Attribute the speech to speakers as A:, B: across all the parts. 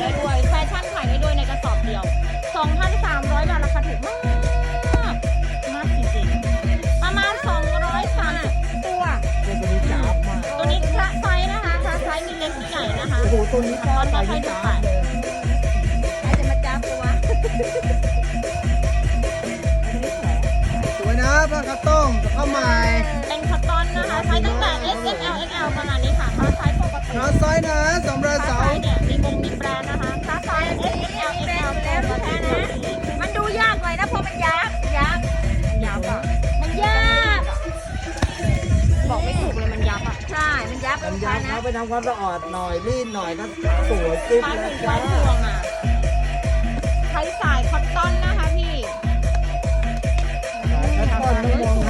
A: ได้
B: ด้วย แฟชั่น
A: ขาย
B: ได้ด้วยในกระสอบเดียว 2,300 บาทราคา
C: ถูก
B: มากมากมากจริงๆ ประมาณ 230 ตัว
C: ตันี้าบมาก
B: ตัวนี้คละไซส์นะคะคละไซส์มีเล็กมีใหญ่นะคะ
C: โอ้ตัวนี้
B: จ้าบใหญ่จ้าบเลย
A: ใครจะมาจ้าบเลวะ
C: สวยนะผ้าคัตต้องกับข้าวใหม่
B: เป็นคัตตอนนะคะ ไซส์ตั้งแต่ S M L X L ประมาณนี้ค่ะคละไซส์
C: ทาซ้ายนะสองรา
B: บ
C: สาว
B: มีมุมมีปลานะคะขาซ้า
A: ยเอ็กเอ
B: ลนอ็กซ์เอ
A: ล
C: แล้
A: วนะ
C: มันดูยา
B: ก
C: เลย
B: นะเพ
C: ราะ
A: มั
B: น
A: ยากยาก
B: ยา
A: กอะ
C: มันยาก
B: บอก
C: ไม่
B: ถูกเลยมันยาบอะใช่มั
A: นยับ
C: มัน
A: ยา
B: บนะา
A: ไป
B: ทำความสะอาดหน่
C: อยรีด
A: หน่อ
C: ยก็สวย
B: ขึ้นแล้วจ้าใช้สายคอตตอนนะคะพี่สายค
A: อตตอ
B: นต้
C: อ
A: ม
C: อง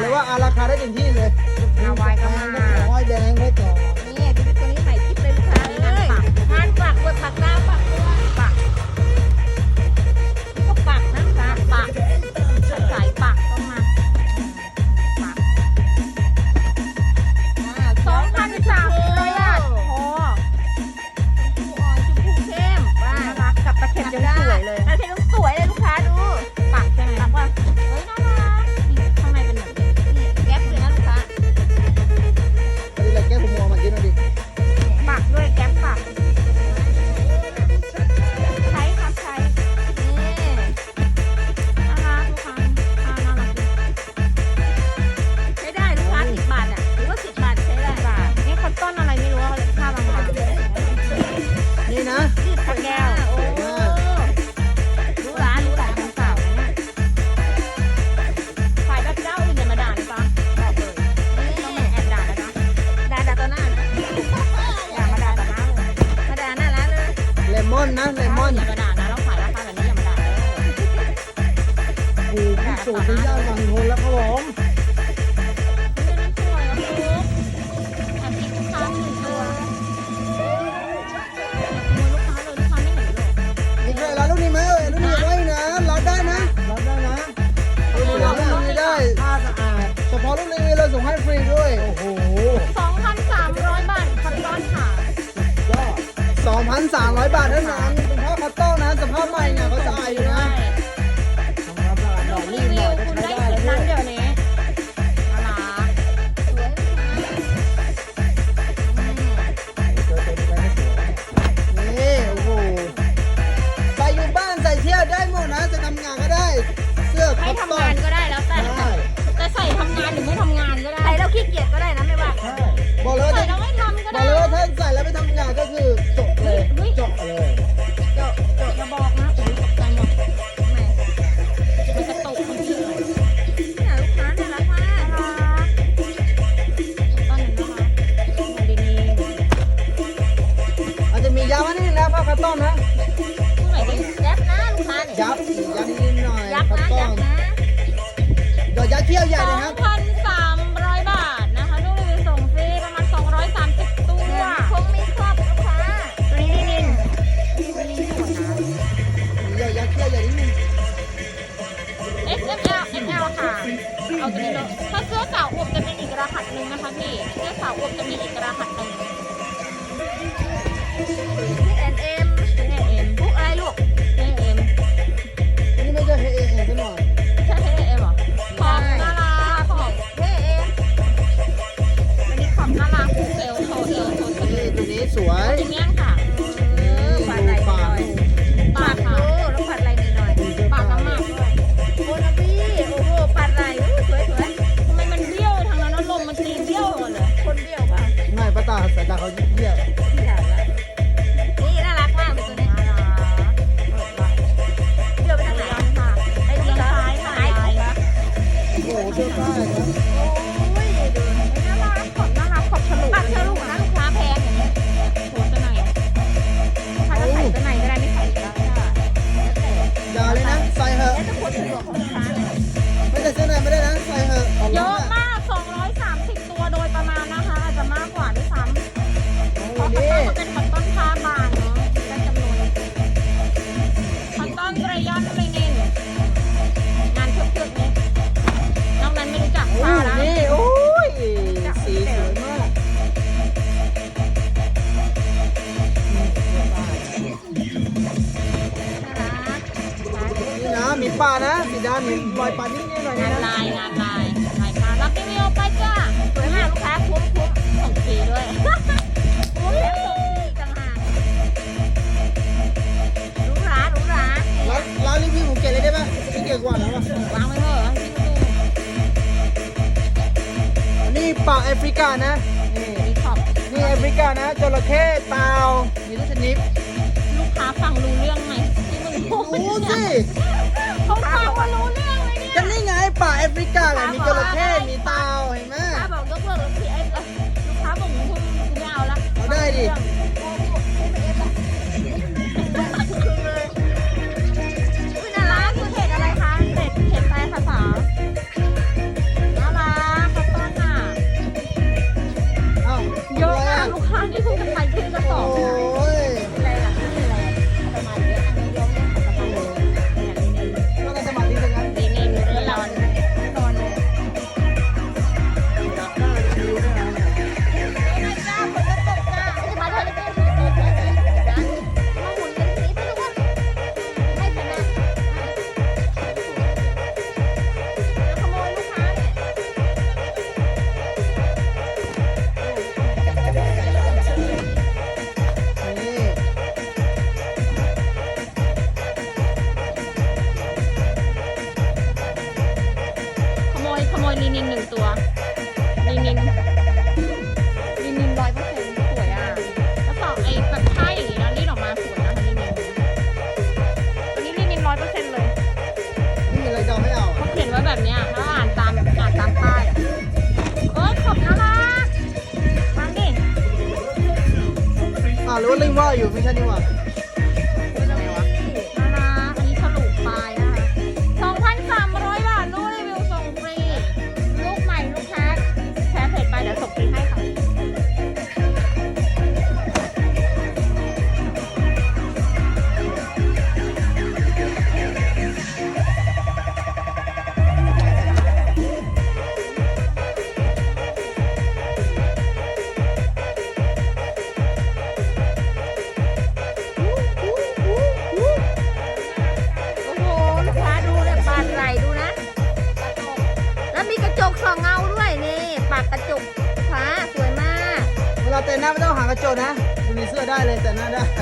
B: เล
C: ยว่าอาราคาได้ถึงที่เลย
B: เอาวา
C: ยก็
A: มา อ้
B: อย
A: แด
B: งเม็
A: ด
C: 2,300 บาท
A: เท่านั้นเป็นผ้าพัตเตอร์นะสภาพใหม่เนี่ยเขาจะอายอยู่นะดอ
C: ก
A: รีบหน่อยก็ใช้
C: ได้
A: แล้วด้วย
C: นี่
A: โอ้โหไปอยู่บ้านใส่เที่ยวได้หมดนะ จะทำงานก็ได้ เสื้อ
C: ให้
A: พัต
C: เต
A: อทำงา
C: นก็ได้แล้วแต่
A: ได้
C: ใส่ทำงานหรือไม่ทำงานก็ได้
B: ใส่แล้วขี้เกียจก็ได้นะไม่ว่า
A: ใส่ถ้า
C: ไม่ทำก็
A: บอก
C: ได้
A: เลยวถ้าใส่แล้วไปทำงานก็คือจบ เที่
B: ย
A: วใหญ่เล
C: ย
A: ครับี่
C: ป่า
B: แอ
C: ฟริ
B: กา
A: นะ นี่
C: ขอบ
A: นี่แอฟริกานะจระเข้เต่ามีทุกชนิด
C: ลูกค้าฟังรู้เรื่องไหมที่มึงพูด
A: รู้
C: เนี่ยเขาฟังว่ารู้เรื่องเลยเนี่ย
A: ก็นี่ไงป่าแอฟริกาแหละมีจระเข้มีเต่าเห็นไหม
B: ลูกค้าบอกยกเลิกแล้วพี่ไอ้
C: ลูกค้าบอกมึงพูดไม่เอาละ
A: เอาได้ดิ
C: คุยกับ
B: ใค
A: รคุยกั
B: บส
C: องโ Minsan yung na.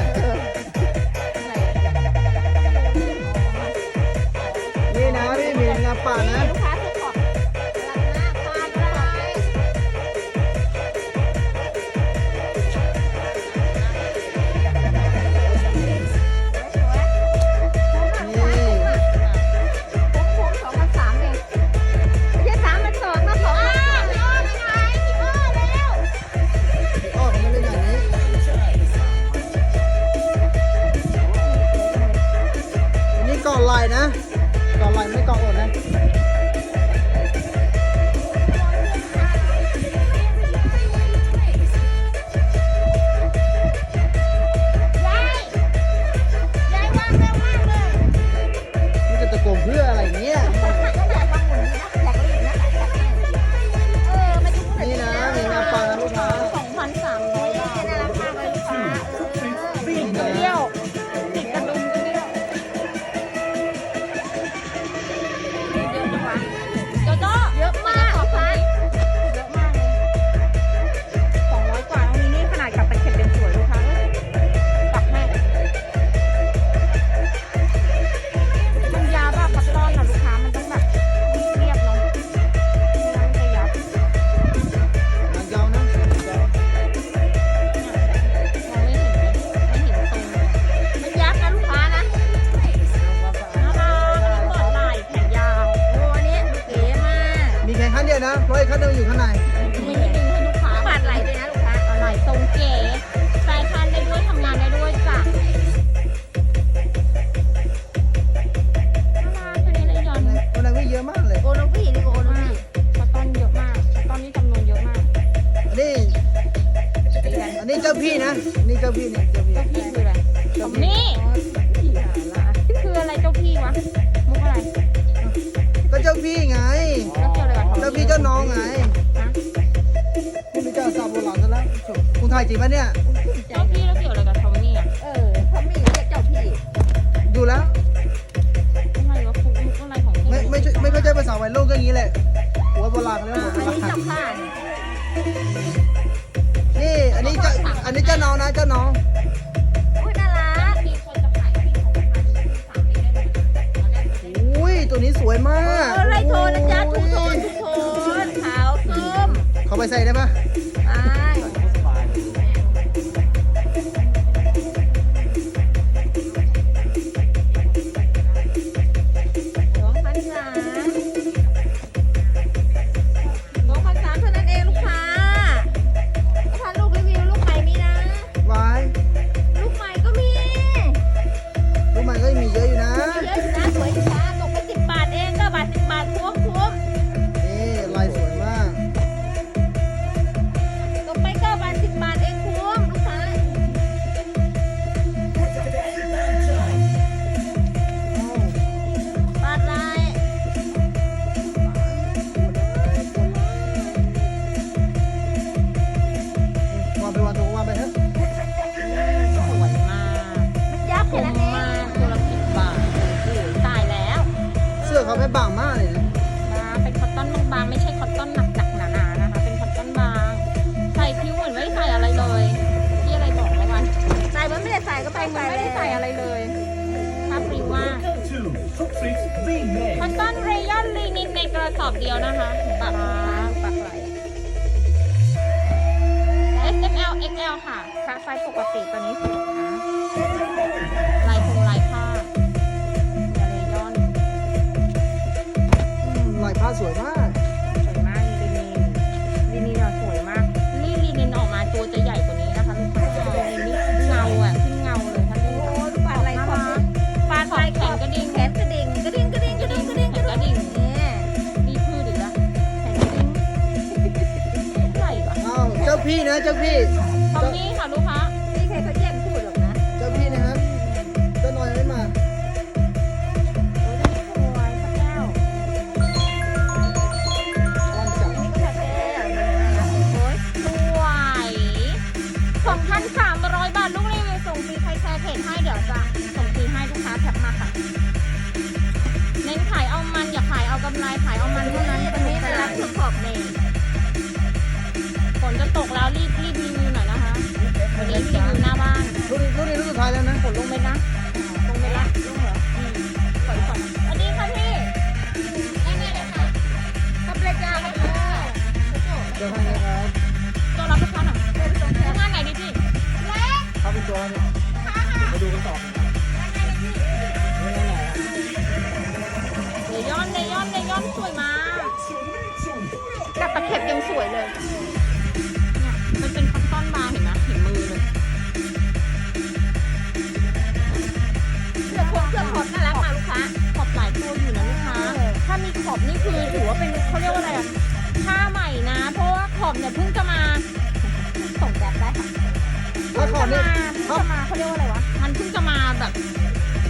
C: ยนะเพราะอีกคั
A: นหนึงอยู่
B: ข้างในมี
C: ที่ดึงให้ลูกค้าบัตไหลด้ย
B: นะลูกค้าอ
A: ร่อย
C: ทรงเก๋แฟชั่ได้ด้วยทำงานได้ด้วยจ้ะน่ารักตันี้เลยยอน
A: คนนั้นก็เยอะมากเลย
B: โอโนพี่นี่โอโนพี่
C: สตอนเยอะมากตอนนี้จำนวนเยอะมาก
A: อันนี้อันนี้เจ้าพี่นะอันนี่เจ้าพี่นี่ยเจ้าพี่
C: คืออะไรสมนี่คืออะไรเจ้าพี่วะมุกอะไร
A: ก็เจ้าพี่ไง พี่เจ้าน้องไงพี่มิเจ้าสาวโบราณซะแล้วคุณถ่าย
B: จริ
C: งไหม
B: เนี่
A: ย น
B: สอบเดี
A: ยว
B: นะ
C: คะปาก
B: ปา
C: กไหล S M L X L ค่ะค่าไฟปกติตอนนี้สูงนะลายคงลายผ้า
A: ลายย้
C: อน ลายผ้า
B: สวย
C: มา
A: ก เจ้าพี่
C: ทองนี้ค่ะลูกค้า
B: ไม่ใครเขาแจ้งพูดหรอกนะ
A: เจ้าพี่นะครับเจ้าน้อยไม่มา
C: 2,300 บาท ลูกรีวิวส่งฟรีใครแชร์เพจให้เดี๋ยวจะส่งฟรีให้ลูกค้าแคปมาค่ะ เน้นขายเอามันอย่าขายเอากำไรขายเอามันเท่านั้น
B: ตอ
C: น
B: นี้
C: ร้าน
B: สุดขอบเลย
C: นจะตกแล้วรีบรีบรีวิวหน่อยนะคะวันนี้รีวิวหน้าบ้าน
A: รุ่นรุ่นนี้รุ่นสุดท้ายแล้วนะ
C: ฝนลงไหมนะลงเม็ดะลงเหรออืมอัสดีค่ะพี่ได้ไหมเลยค่ะ
B: ขับเลยจ้าขับเลย
A: เดี๋ยวหครับ
C: ตัวรับลูกค้าหน่อยลูกค้าไหนดีพี่
A: เล็กครับเป็นตัวเนี่ยมาดูกันต่อใน
C: ย้อนในย้อนในย้อนสวยมากแต่ตะเข็บยังสวยเลย ขอบนี่คือถือว่าเป็นเขาเรียกว่าอะไรอะผ้าใหม่นะ เพราะว่าขอบเนี่ยเพิ่งจะมาส่งแบบได้ค่ะ
A: ถ้าขอ
C: เพิ่
A: นี่
C: งจะมาเพิ่งจะมาเขาเรียกว่าอะไรวะมันเพิ่งจะมาแบบ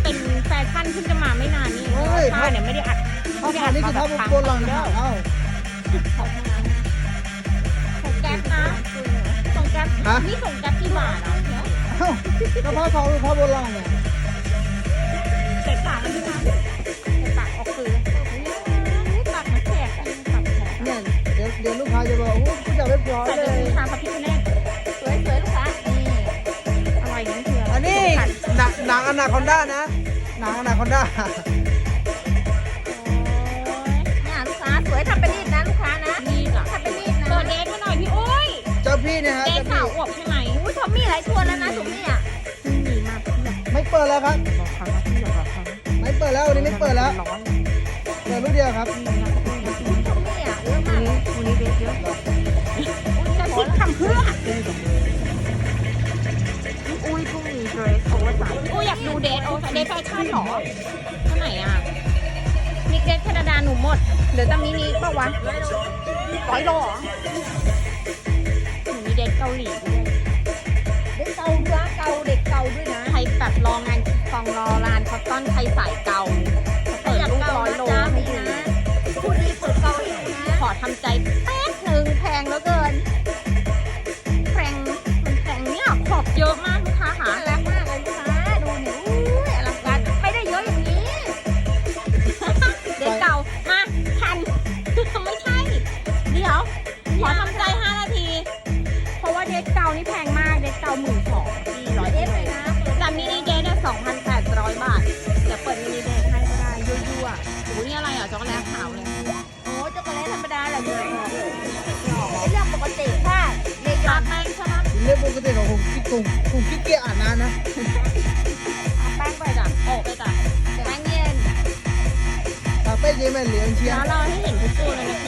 C: เป็นแฟชั่นเพิ่งจะมาไม่นานนี่เองผ้าเนี่ยไม่ได้อัด
A: ถ้าขอนี่คือถ้าบนบนหลังนะเอ้า
C: ขอบนะส่งแก๊ปนะส่งแก๊ป
A: ฮะ
C: นี่ส่งแก๊ปกี่บาทอะ
A: เอ้าก็ผ้าเขาหรือผ้าบนหลังเนี่ย
C: เตะปากมันด้วยน เดี๋
A: ยวลูกค้าจะบอกโอ้ผู้จัดเรียบร้อยเล
C: เป็น
A: ย
C: บูชาพระพิฆเนศ
B: สวยสวยลูกค้านี่
C: อะไรนั่นคืออะ
A: อันนี้หนังหนังอนาคอนด้านะหนังอนาคอนด้า
B: เนี่ยลูกค้าสวยทำเป็นรีดนะลูกค้านะ
C: นี่จ้ะ
B: ทำเป็นรีดนะ
C: เปิดเดทให้หน่อยพี่อุ้ย
A: เจ้าพี่เนี่ยฮะ
C: เดท
A: เจ้า
C: สาว
A: พี่
C: อวบใช่ไหม
B: อุ้ยทอมมี่หลายตัวแล้วนะถุงนี่อะ
C: ดีมากพี่อยาก
A: ไม่เปิดแล้วครับ
C: บอกเขาว่าพี่อยากบอกเขา
A: ไม่เปิดแล้ววันนี้ไม่เปิดแล้ว
C: ร้อน
A: เปิดลูกเดียวครับ
B: พี่อ่ เด
C: ทเยอะอุ้ยจะคิดทำเพื่ออุ้ยพรุ่งนี้เดรสโอเวอร์ไซส์อุ้ยอยากดูเดทโอเวอร์ไซส์เดทแฟชั่นหรอเท่าไหร่อะนิกเดทแคนาดาหนูหมดเหลือแต่มินิป่าวะร้อยโลหรอหนูมีเดทเกาหลีด้วย
B: เด็กเก่าร้านเก่าเด็กเก่าด้วยนะ
C: ใครแบบรองานฟองรอร้านคอตตอนใครสายเกาเปิดลูกร้อยโล
B: ผู้
C: ดู
B: นะพูดดีเปิดเก่าให้ดูนะ
C: ขอทำใจ กติข
B: อง
A: ผมคิดผมผมคิดเกียจอ่านนานนะ
C: ทาแป้งไปจ้ะโปะไปจ้ะแป้งเย็น
A: ตาเป้เยมันเหลืองเชีย
C: แล้ววเราให้เห็นทุกตัวเลยนะพี่